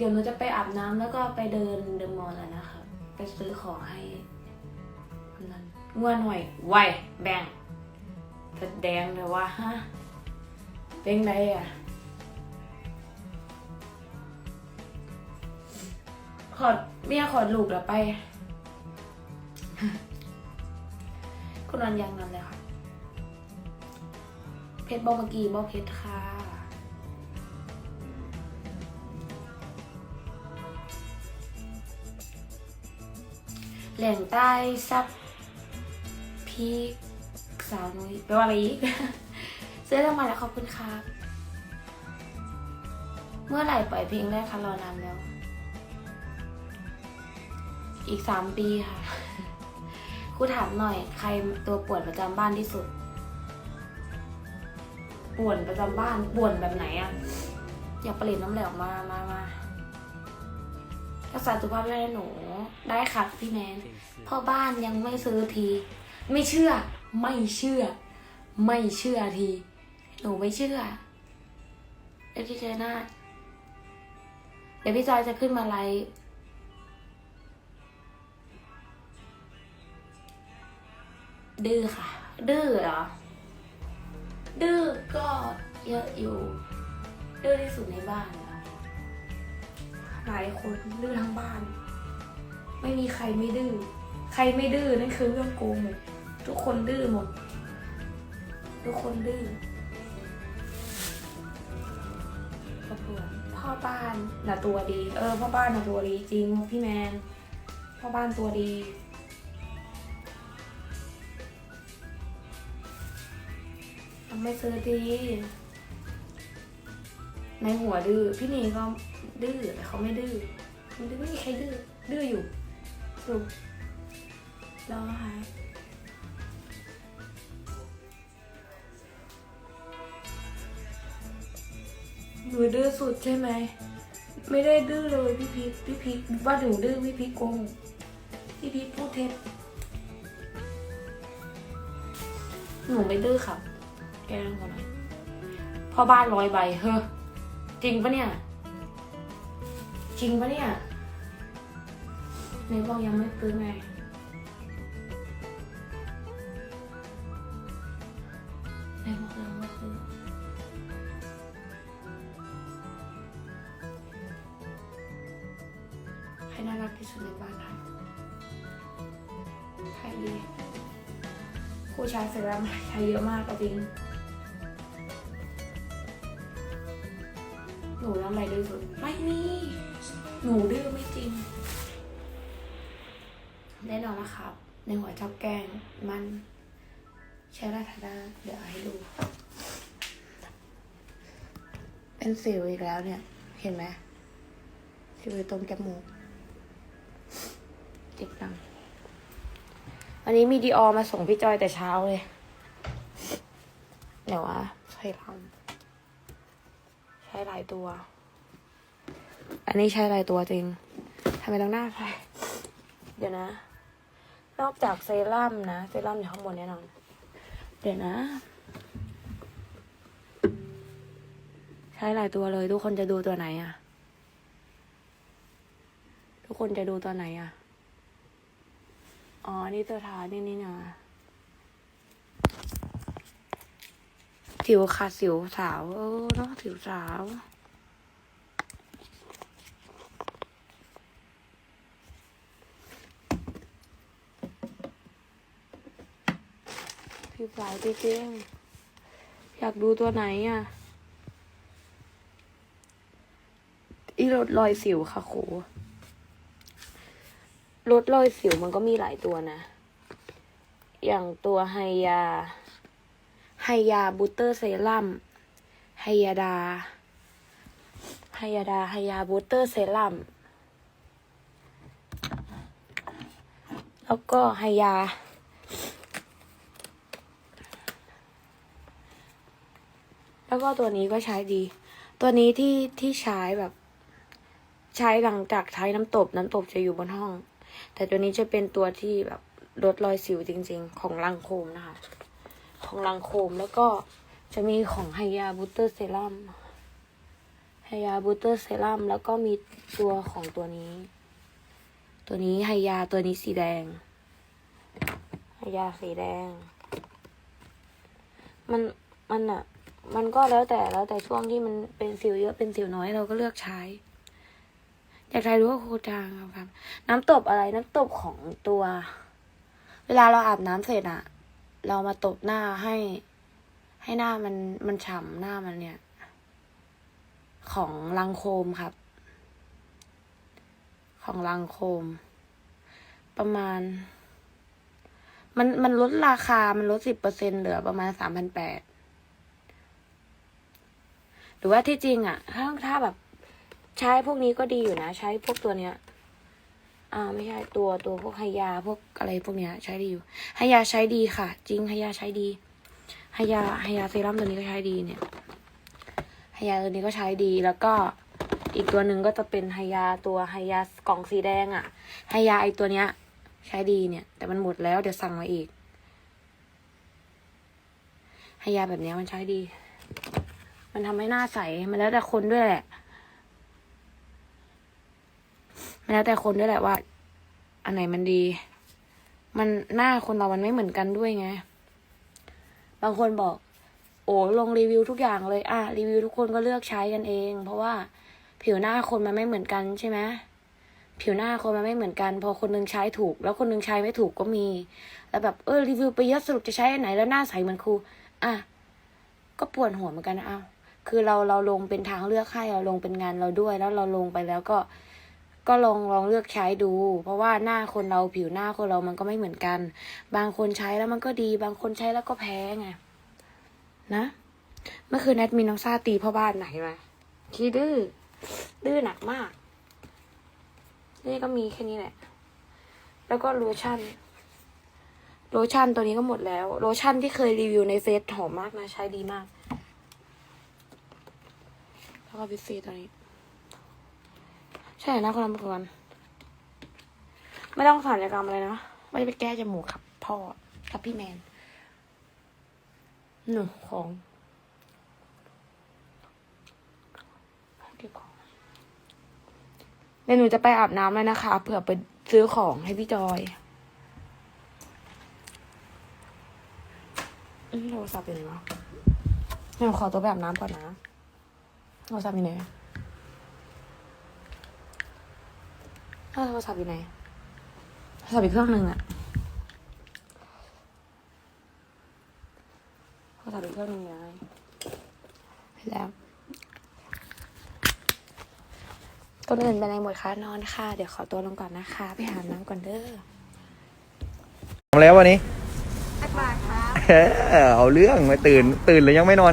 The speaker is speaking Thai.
เดี๋ยวหนูจะไปอาบน้ำแล้วก็ไปเดินเดอะมอลล์แล้วนะคะ ไปซื้อของให้นันง่วนหน่อยไวแบงแสดงเลยว่าฮะเป็นไรอะ ขอดเมียขอดลูกแล้วไป คุณนอนยังนอนเลยค่ะ เพชรบอกเมื่อกี้บอกเพชรค่ะ แหล่งใต้ซับพีกสาวนุ้ยไปลว่าอะไรอีกเสื้อเรื่องมาแล้วขอบคุณครับ เมื่อไหร่ปล่อยเพลงได้คะรอนานแล้ว อีกสามปีค่ะครูถามหน่อย ใครตัวปวนประจำบ้านที่สุดป่วนประจำบ้านป่วนแบบไหนอะอยากเปลี่ยนน้ำเหลวมามามา รักษาสุขภาพได้นะหนู ได้ค่ะพี่แมนพ่อบ้านยังไม่ซื้อที ไม่เชื่อ ไม่เชื่อ ไม่เชื่อที หนูไม่เชื่อเดี๋ยวพี่เจน่าเดี๋ยวพี่จอยจะขึ้นมาไลฟ์ดื้อค่ะ ดื้อเหรอ ดื้อก็เยอะอยู่ ดื้อที่สุดในบ้านเหรอ หลายคนดื้อทั้งบ้าน ไม่มีใครไม่ดื้อใครไม่ดื้อนั่นคือเรื่องโกงทุกคนดื้อหมด ทุกคนดื้อพ่อปวดพ่อบ้านน่ะตัวดี เออ พ่อบ้านน่ะตัวดีจริงพี่แมน พ่อบ้านตัวดีทำไม่ซื้อดี ในหัวดื้อพี่นีก็ ดื้อแต่เขาไม่ดื้อมันดื้อไม่มีใครดื้อดื้ออยู่สรุปร้องไห้หนูดื้อสุดใช่ไหม ไม่ได้ดื้อเลยพี่พีพี่พีว่าหนูดื้อพี่พีโกงพี่พีพูดเท็จหนูไม่ดื้อครับ แกล้งคนหน่อยพ่อบ้านร้อยใบ เฮ้อ จริงปะเนี่ย จริงปะเนี่ยไหนบอกยังไม่ซื้อไงไหนบอกยังไม่ซื้อใครน่ารักที่สุดในบ้านคะใครดีผู้ชายเซรั่มใช้เยอะมากก็จริงหนูทำอะไรดื้อสุดไม่มี หนูดื้อไม่จริง แน่นอนนะครับ ในหัวชอบแกงมันใช้ราทาดาเดี๋ยวให้ดู เป็นสิวอีกแล้วเนี่ย เห็นไหมสิวตรงจมูกเจ็บดังวันนี้มีดีออมาส่งพี่จอยแต่เช้าเลยเดี๋ยววะใช่ลำใช้หลายตัว อันนี้ใช้หลายตัวจริงทำไมต้องหน้าใครเดี๋ยวนะ นอกจากเซรั่มนะ เซรั่มอยู่ข้างบนแน่นอน เดี๋ยวนะ ใช้หลายตัวเลย ทุกคนจะดูตัวไหนอะทุกคนจะดูตัวไหนอะอ๋อ นี่ตัวท้ายนี่นี่นะสิวขาดสิวสาว เออเนาะสิวสาว ผิวสาวจริงๆอยากดูตัวไหนอะ อีรถรอยสิวค่ะครูรถรอยสิวมันก็มีหลายตัวนะ อย่างตัวไฮยา ไฮยาบูเตอร์เซรั่ม ไฮยาดา ไฮยาดา ไฮยาบูเตอร์เซรั่ม แล้วก็ไฮยา แล้วก็ตัวนี้ก็ใช้ดี ตัวนี้ที่ที่ใช้แบบ ใช้หลังจากใช้น้ำตบน้ำตบจะอยู่บนห้อง แต่ตัวนี้จะเป็นตัวที่แบบลดรอยสิวจริง ๆ ของลังโคมนะคะ ของลังโคมแล้วก็จะมีของไฮยาบูเตอร์เซรั่มไฮไฮยาบูเตอร์เซรั่มแล้วก็มีตัวของตัวนี้ ตัวนี้ไฮยาตัวนี้สีแดงไฮยาสีแดง มันมันอะ มันก็แล้วแต่แล้วแต่ช่วงที่มันเป็นสิวเยอะเป็นสิวน้อยเราก็เลือกใช้ อยากใครรู้ว่าโคจางครับ น้ำตบอะไรน้ำตบของตัว เวลาเราอาบน้ำเสร็จอะเรามาตบหน้าให้ ให้หน้ามันมันฉ่ำหน้ามันเนี่ย ของลังโคมครับ ของลังโคม ประมาณ มันมันลดราคามันลดสิบเปอร์เซ็นเหลือประมาณสามพันแปด หรือว่าที่จริงอะถ้าถ้าแบบ ใช้พวกนี้ก็ดีอยู่นะ ใช้พวกตัวเนี้ย อ่าไม่ใช่ตัวตัวพวกไฮยาพวกอะไรพวกเนี้ย ใช้ดีอยู่ไฮยาใช้ดีค่ะ จริงไฮยาใช้ดีไฮยาไฮยาเซรั่มตัวนี้ก็ใช้ดีเนี่ยไฮยาตัวนี้ก็ใช้ดีแล้วก็อีกตัวหนึ่งก็จะเป็นไฮยาตัวไฮยากล่องสีแดงอะไฮยาไอตัวเนี้ย ใช้ดีเนี่ย แต่มันหมดแล้วเดี๋ยวสั่งมาอีกไฮยาแบบเนี้ยมันใช้ดี มันทำให้หน้าใส มันแล้วแต่คนด้วยแหละ มันแล้วแต่คนด้วยแหละว่า อันไหนมันดี มันหน้าคนเรามันไม่เหมือนกันด้วยไง บางคนบอก โอ้ลงรีวิวทุกอย่างเลย อะรีวิวทุกคนก็เลือกใช้กันเอง เพราะว่าผิวหน้าคนมันไม่เหมือนกันใช่ไหมผิวหน้าคนมันไม่เหมือนกัน พอคนนึงใช้ถูก แล้วคนนึงใช้ไม่ถูกก็มี แล้วแบบเออรีวิวไปเยอะสรุปจะใช้อันไหนแล้วหน้าใสเหมือนครู อะ ก็ปวดหัวเหมือนกันนะอ้าว คือเราเราลงเป็นทางเลือกให้เราลงเป็นงานเราด้วย แล้วเราลงไปแล้วก็ ก็ลองลองเลือกใช้ดู เพราะว่าหน้าคนเราผิวหน้าคนเรามันก็ไม่เหมือนกัน บางคนใช้แล้วมันก็ดี บางคนใช้แล้วก็แพ้ไงนะเมื่อคืนแนทมีน้องซาตีพ่อบ้านไหนมาที่ดื้อดื้อหนักมาก นี่ก็มีแค่นี้แหละ แล้วก็โลชั่น โลชั่นตัวนี้ก็หมดแล้ว โลชั่นที่เคยรีวิวในเฟซหอมมากนะ ใช้ดีมาก แล้วก็บิสซีตัวนี้ ใช่นะคนละคนไม่ต้องสัญญกรรมอะไรนะ ไม่ไปแก้จมูกครับพ่อกับพี่แมน หนูของเก็บของเดี๋ยวหนูจะไปอาบน้ำแล้วนะคะ เผื่อไปซื้อของให้พี่จอยโทรศัพท์อยู่ไหนวะเดี๋ยวขอตัวไปอาบน้ำก่อนนะ โทรศัพท์อยู่ไหนเออโทรศัพท์อยู่ไหน โทรศัพท์อีกเครื่องหนึ่งอะโทรศัพท์อีกเครื่องหนึงไงแล้วคนอื่นไปไหนหมดคะนอนค่ะ เดี๋ยวขอตัวลงก่อนนะคะ ไปหาน้ำก่อนเด้อทำแล้ววันนี้อัดบาครับเออเอาเรื่องมาตื่น ตื่นเลยยังไม่นอน